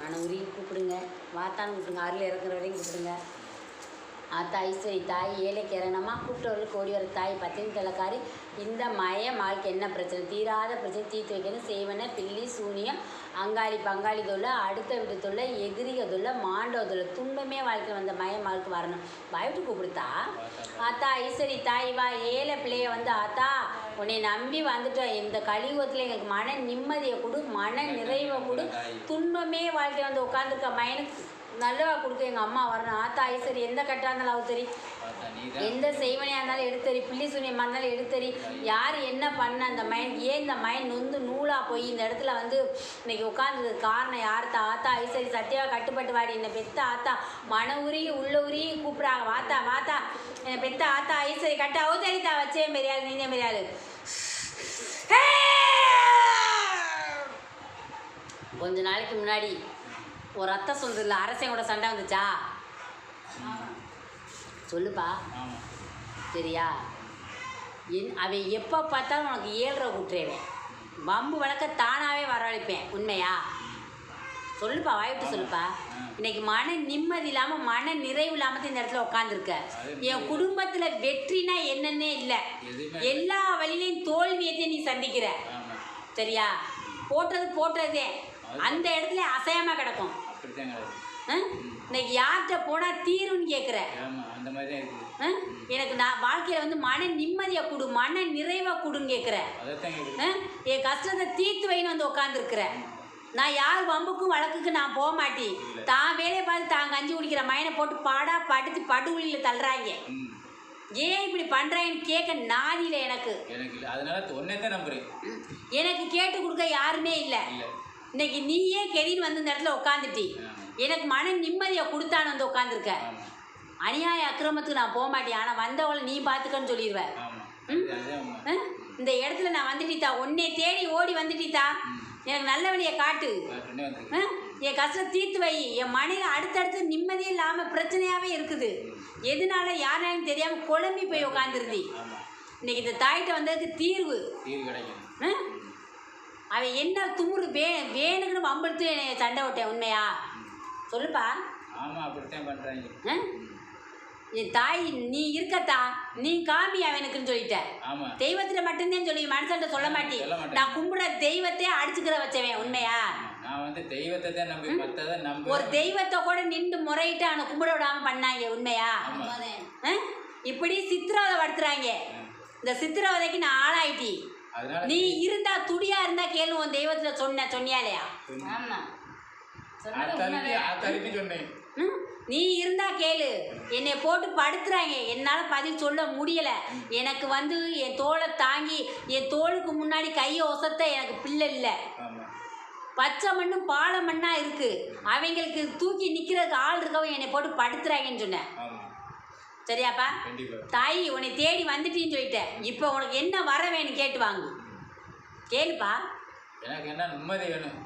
மனவுரியும் கூப்பிடுங்க. வாத்தான்னு கூப்பிடுங்க. அருள் இறங்குற வரையும் கூப்பிடுங்க. ஆத்தா ஐஸ்வரி தாய் ஏழை கிரணமா கூப்பிட்டவர்களுக்கு ஓடி வர தாய் பத்தினி தலைக்காரி இந்த மய மாளுக்கு என்ன பிரச்சனை? தீராத பிரச்சனை. தீர்த்து வைக்கணும். செய்வன பில்லி சூனியம் அங்காளி பங்காளி தொல்லை அடுத்த வீட்டு தொல்லை எதிரிக தொல்லை மாண்டவ தொல்லை துன்பமே வாழ்க்கை வந்த மய மாளுக்கு வரணும். பயவிட்டு கூப்பிடுத்தா? ஆத்தா ஐஸ்வரி தாய் வா ஏழை பிள்ளைய வந்து ஆத்தா உன்னை நம்பி வந்துட்டோம் இந்த கலியுகத்தில் எங்களுக்கு மன நிம்மதியை கொடு மன நிறைவை கொடு. துன்பமே வாழ்க்கை வந்து உட்காந்துருக்க மயனுக்கு நல்லவா கொடுக்க எங்கள் அம்மா வரணும் ஆத்தா ஐஸ்வரி எந்த கட்டா இருந்தாலும் நீதான் எந்த செய்வனையாக இருந்தாலும் எடுத்தறி பிள்ளி சூனியமாக இருந்தாலும் எடுத்தறி யார் என்ன பண்ண அந்த மைண்ட் ஏன் இந்த மைண்ட் நொந்து நூலாக போய் இந்த இடத்துல வந்து இன்னைக்கு உட்காந்தது காரணம் யார்த்தா ஆத்தா ஐசரி சத்தியாவை கட்டுப்பட்டு வாடி என்னை பெத்த ஆத்தா மன உருகி உள்ள உருகி கூப்பிட்றாங்க. வாத்தா வாத்தா என்னை பெத்த ஆத்தா ஐசரி கட்ட அவதரித்தா வச்சே பெரியாள் நீங்க பெரியாள். கொஞ்ச நாளைக்கு முன்னாடி ஒரு ரத்த சொல்றதுல அரசையோட சண்டை வந்துச்சா? சொல்லுப்பா. சரியா? என் அவன் எப்போ பார்த்தாலும் உனக்கு ஏழ்ரை விட்டுருவேன் வம்பு வழக்க தானாகவே வரவழைப்பேன். உண்மையா? சொல்லுப்பா வாய்ப்பு சொல்லுப்பா. இன்னைக்கு மன நிம்மதி இல்லாமல் மன நிறைவு இல்லாமல் இந்த இடத்துல உட்காந்துருக்க என் குடும்பத்தில் வெற்றினா என்னன்னே இல்லை. எல்லா வழியிலையும் தோல்வியத்தையும் நீ சந்திக்கிற. சரியா? போட்டது போட்டதே அந்த இடத்துல அசையாம கிடக்கும்? இன்னைக்கு யார்கிட்ட போனால் தீருன்னு கேட்குற ஆமாம் அந்த மாதிரி தான் இருக்குது. ஆ? எனக்கு நான் வாழ்க்கையில் வந்து மன நிம்மதியை கொடு மன நிறைவை கொடுன்னு கேட்குற அதைத்தான் கேட்குது ஆ? என் கஷ்டத்தை தீர்த்து வைன்னு வந்து உட்காந்துருக்குற நான் யார் வம்புக்கும் வழக்குக்கு நான் போக மாட்டேன். தான் வேலையை பார்த்து தான் கஞ்சி குடிக்கிற மயனை போட்டு பாடா படுத்து படுகுழியில் தள்ளுறாங்க. ஏன் இப்படி பண்ணுறாங்கன்னு கேட்க நாதியில் எனக்கு. எனக்கு இல்லை. அதனால ஒன்னே தான் நம்புறேன். எனக்கு கேட்டு கொடுக்க யாருமே இல்லை. இன்னைக்கு நீயே கெரின்னு வந்து இந்த இடத்துல உட்காந்துட்டி எனக்கு மன நிம்மதியை கொடுத்தான்னு வந்து உட்காந்துருக்க அநியாய அக்கிரமத்துக்கு நான் போக மாட்டேன். ஆனால் வந்தவளை நீ பார்த்துக்கன்னு சொல்லிடுவ ஆமாம் ம்? அதுதான் உண்மை. ஆ? இந்த இடத்துல நான் வந்துட்டீத்தா உன்னை தேடி ஓடி வந்துட்டீத்தா எனக்கு நல்ல வழியை காட்டு என் கஷ்டம் தீர்த்து வை. என் மனையில் அடுத்தடுத்து நிம்மதியே இல்லாமல் பிரச்சனையாகவே இருக்குது. எதனால யாராலும் தெரியாமல் குழம்பி போய் உட்காந்துருந்தி இன்னைக்கு இந்த தாயிட்ட வந்ததுக்கு தீர்வு? அவன் என்ன துமுறு வே வேணுங்கன்னு வம்பெடுத்து என்னை சண்டை விட்டேன் உண்மையா? சொல்லுப்பா. ஆமாம் அப்படித்தான் பண்ணுறாங்க? என் தாய் நீ இருக்கத்தா? நீ காமி அவனுக்குன்னு சொல்லிட்ட. தெய்வத்துல மட்டும்தான் சொல்லி மனுஷன்ட்ட சொல்ல மாட்டேன். நான் கும்பிட தெய்வத்தையே அடிச்சுக்கிற வச்சவன் உண்மையா? ஒரு தெய்வத்தை கூட நின்று முறையிட்டு அவனை கும்பிட விடாம பண்ணாங்க உண்மையா? இப்படி சித்திரவதை படுத்துறாங்க. இந்த சித்திரவதைக்கு நான் ஆளாயிட்டி நீ இருந்தா துடியா இருந்தா கேளு உன் தெய்வத்துல சொன்ன சொன்னியாலையா? ஆமா. சொன்னேன்? நீ இருந்தா கேளு. என்னை போட்டு படுத்துறாங்க. என்னால் பதில் சொல்ல முடியல. எனக்கு வந்து என் தோலை தாங்கி என் தோளுக்கு முன்னாடி கையை ஒசத்த எனக்கு பிள்ளை இல்லை. பச்சை மண்ணும் பாலை மண்ணா இருக்கு. அவங்களுக்கு தூக்கி நிக்கிறதுக்கு ஆள் இருக்கவும் என்னை போட்டு படுத்துறாங்கன்னு சொன்னேன். சரியாப்பா? தாய் உன்னை தேடி வந்துட்டின்னு சொல்லிட்டேன். இப்போ உனக்கு என்ன வர வேணும் கேட்டு வாங்கு. கேளுப்பா. எனக்கு என்ன நிம்மதி வேணும்?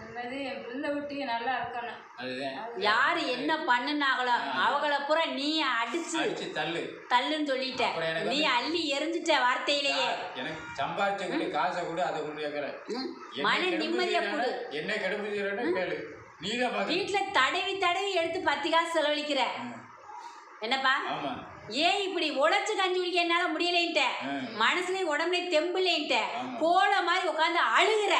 நிம்மதி என் பிள்ளை விட்டு நல்லா இருக்கணும். அதுதான். யாரு என்ன பண்ணுனாங்களோ அவங்கள பூரா நீ அடிச்சு அடிச்சு தள்ளு. தள்ளுன்னு சொல்லிட்ட நீ அள்ளி எரிஞ்சிட்ட வார்த்தையிலேயே. எனக்கு சம்பாதிச்ச கூட காசை கூட அதை கொண்டு கேட்கறேன் ம். மன நிம்மதியை கொடு. என்ன கெடுப்பு வீட்டில் தடவி தடவி எடுத்து பத்து காசு செலவழிக்கிற. என்னப்பா? ஏன் இப்படி உழைச்சு கஞ்சி குடிக்க என்னால முடியலைன்ட்ட. மனசுலயும் உடம்புலயும் தெம்புலேன்ட்ட. கோல மாதிரி உட்காந்து அழுகுற.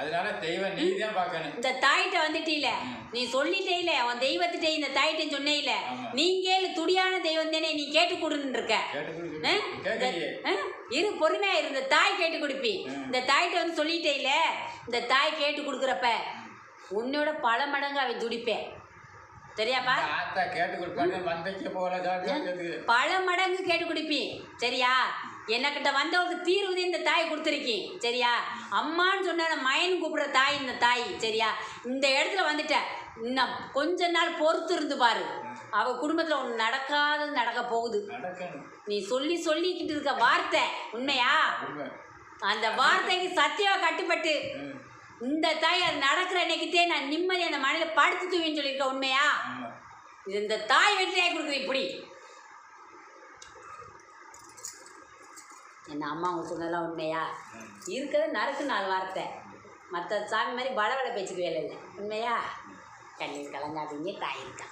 அதனால தெய்வம் நீ தான் பார்க்கணும். இந்த தாயிட்ட வந்துட்டீல. நீ சொல்லிட்டே இல்ல உன் தெய்வத்திட்ட இந்த தாயிட்ட சொன்னே இல்ல ஆமா. நீ கேளு துடியான தெய்வம் தானே நீ கேட்டு கொடுன்னு இருக்க? இரு பொறுமையா இரு இந்த தாய் கேட்டு கொடுப்பி. இந்த தாய்கிட்ட வந்து சொல்லிட்டே இல்ல இந்த தாய் கேட்டு கொடுக்குறப்ப உன்னோட பல மடங்கு அவன் துடிப்பேன் சரியாப்பா இந்த ஆத்தா கேட்டு கொடுப்பாங்க மந்தைக்கு போல மடங்கு கேட்டு குடிப்பி. சரியா? என்னக்கிட்ட வந்தவங்களுக்கு தீர்வு இந்த தாய் கொடுத்துருக்கேன் சரியா? அம்மான்னு சொன்ன மயன் கூப்பிடுற தாய் இந்த தாய். சரியா? இந்த இடத்துல வந்துட்ட. இன்னும் கொஞ்ச நாள் பொறுத்து இருந்து பாரு. அவ குடும்பத்தில் ஒன்று நடக்காதது நடக்க போகுது. நீ சொல்லி சொல்லிக்கிட்டு இருக்க வார்த்தை. உண்மையா? உண்மை. அந்த வார்த்தைக்கு சத்தியமா கட்டுப்பட்டு. இந்த தாய் அது நடக்கிற அன்னைக்குத்தே நான் நிம்மதி அந்த மனையில படுத்து தூவின்னு சொல்லியிருக்க உண்மையா? இது இந்த தாய் வெற்றியாகி கொடுக்குது இப்படி. என்ன அம்மா அவங்க சொன்னதெல்லாம் உண்மையா? இருக்கிறது நறுக்கு நாலு வார்த்தை. மற்ற சாமி மாதிரி பல பல பேச்சுக்கு வேலை இல்லை. உண்மையா? கண்ணீர் கலங்காதீங்க தாய் இருக்கா?